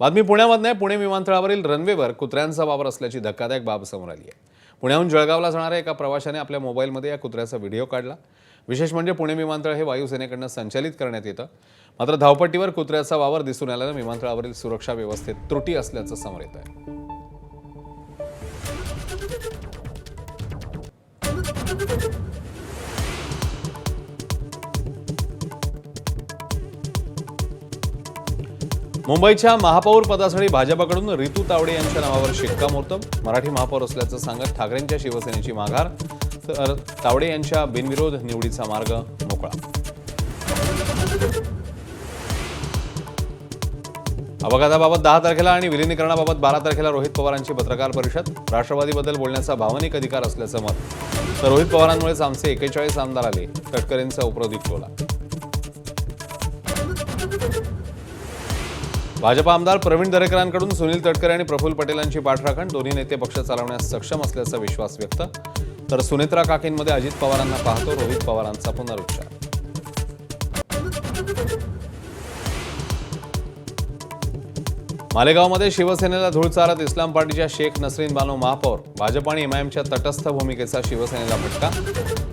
बातमी पुण्यामधनं आहे. पुणे विमानतळावरील रनवेवर कुत्र्यांचा वावर असल्याची धक्कादायक बाब समोर आली आहे. पुण्याहून जळगावला जाणाऱ्या एका प्रवाशाने आपल्या मोबाईलमध्ये या कुत्र्याचा व्हिडिओ काढला. विशेष म्हणजे पुणे विमानतळ हे वायुसेनेकडनं संचालित करण्यात येतं. मात्र धावपट्टीवर कुत्र्याचा वावर दिसून आल्यानं विमानतळावरील सुरक्षा व्यवस्थेत त्रुटी असल्याचं समोर येत आहे. मुंबईच्या महापौर पदासाठी भाजपाकडून रितू तावडे यांच्या नावावर शिक्कामोर्तब. मराठी महापौर असल्याचं सांगत ठाकरेंच्या शिवसेनेची माघार तर तावडे यांच्या बिनविरोध निवडीचा मार्ग मोकळा. अपघाताबाबत दहा तारखेला आणि विलिनीकरणाबाबत बारा तारखेला रोहित पवारांची पत्रकार परिषद. राष्ट्रवादीबद्दल बोलण्याचा भावनिक अधिकार असल्याचं मत. तर रोहित पवारांमुळेच आमचे एकेचाळीस आमदार आले. तटकरेंचा उपरोधिक टोला. भाजपा आमदार प्रवीण दरेकरांकडून सुनील तटकरे आणि प्रफुल्ल पटेलांची पाठराखण दोन्ही नेते पक्ष चालवण्यास सक्षम असल्याचा विश्वास व्यक्त. तर सुनेत्रा काकींमध्ये अजित पवारांना पाहतो. रोहित पवारांचा पुनरुच्चार. मालेगावमध्ये शिवसेनेला धूळ चारत इस्लाम पार्टीच्या शेख नसरीन बानो महापौर. भाजप आणि एमआयएमच्या तटस्थ भूमिकेचा शिवसेनेला फटका.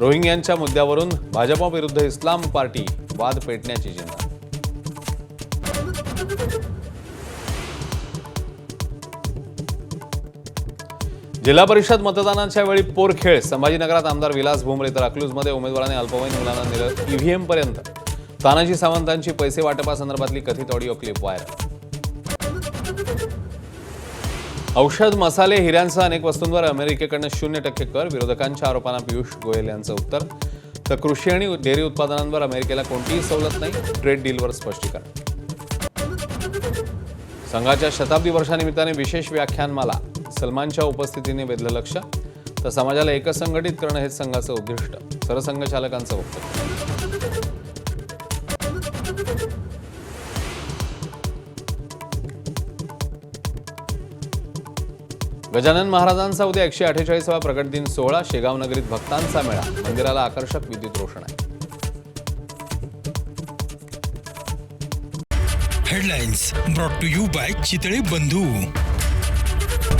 रोहिंग्यांच्या मुद्द्यावरून भाजपाविरुद्ध इस्लाम पार्टी वाद पेटण्याची चिंता जिल्हा परिषद मतदानाच्या वेळी पोरखेळ. संभाजीनगरात आमदार विलास भुमरे तर अकलूजमध्ये उमेदवाराने अल्पवयीन मुलांना नेलं ईव्हीएम पर्यंत. तानाजी सावंतांची पैसे वाटपासंदर्भातली कथित ऑडिओ क्लिप व्हायरल. औषध मसाले हिऱ्यांसह अनेक वस्तूंवर अमेरिकेकडनं शून्य टक्के कर विरोधकांच्या आरोपांना पियुष गोयल यांचं उत्तर. तर कृषी आणि डेअरी उत्पादनांवर अमेरिकेला कोणतीही सवलत नाही ट्रेड डीलवर स्पष्टीकरण. संघाच्या शताब्दी वर्षानिमित्ताने विशेष व्याख्यानमाला. सलमानच्या उपस्थितीने वेधलं लक्ष तर समाजाला एकसंघटित करणं हेच संघाचं उद्दिष्ट. सरसंघचालकांचं वक्तव्य. गजानन महाराजांचा उद्या एकशे अठ्ठेचाळीसावा प्रकट दिन सोहळा शेगाव नगरीत भक्तांचा मेळा. मंदिराला आकर्षक विद्युत रोषण आहे headlines brought to you by Chitale Bandhu.